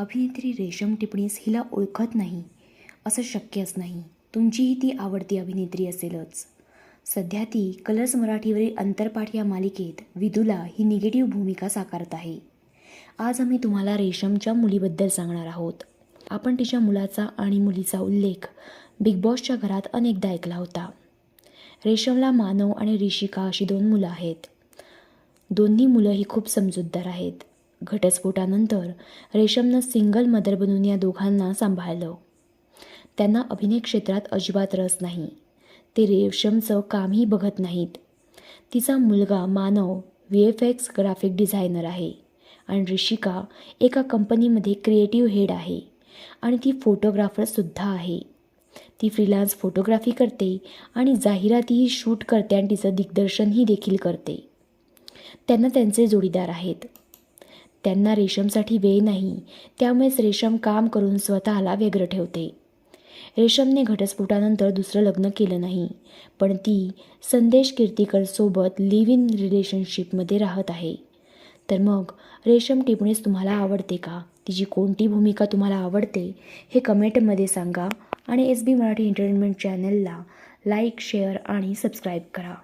अभिनेत्री रेशम टिपणीस हिला ओळखत नाही असं शक्यच नाही. तुमचीही ती आवडती अभिनेत्री असेलच. सध्या ती कलर्स मराठीवरील अंतरपाठ या मालिकेत विदुला ही निगेटिव्ह भूमिका साकारत आहे. आज आम्ही तुम्हाला रेशमच्या मुलीबद्दल सांगणार आहोत. आपण तिच्या मुलाचा आणि मुलीचा उल्लेख बिग बॉसच्या घरात अनेकदा ऐकला होता. रेशमला मानव आणि ऋषिका अशी दोन मुलं आहेत. दोन्ही मुलं ही खूप समजूतदार आहेत. घटस्फोटानंतर रेशमनं सिंगल मदर बनून या दोघांना सांभाळलं. त्यांना अभिनय क्षेत्रात अजिबात रस नाही. ते रेशमचं कामही बघत नाहीत. तिचा मुलगा Manav V F X graphic designer आहे आणि ऋषिका एका कंपनीमध्ये क्रिएटिव्ह हेड आहे आणि ती फोटोग्राफरसुद्धा आहे. ती फ्रीलान्स फोटोग्राफी करते आणि जाहिरातीही शूट करते आणि तिचं दिग्दर्शनही देखील करते. त्यांना त्यांचे जोडीदार आहेत. त्यांना रेशमसाठी वेळ नाही त्यामुळेच रेशम काम करून स्वतःला व्यग्र ठेवते. रेशमने घटस्फोटानंतर दुसरं लग्न केलं नाही पण ती संदेश कीर्तीकरसोबत लिव्ह इन रिलेशनशिपमध्ये राहत आहे. तर मग रेशम टिपणीस तुम्हाला आवडते का? तिची कोणती भूमिका तुम्हाला आवडते? हे कमेंटमध्ये सांगा आणि एस बी मराठी एंटरटेनमेंट चॅनलला लाईक शेअर आणि सबस्क्राईब करा.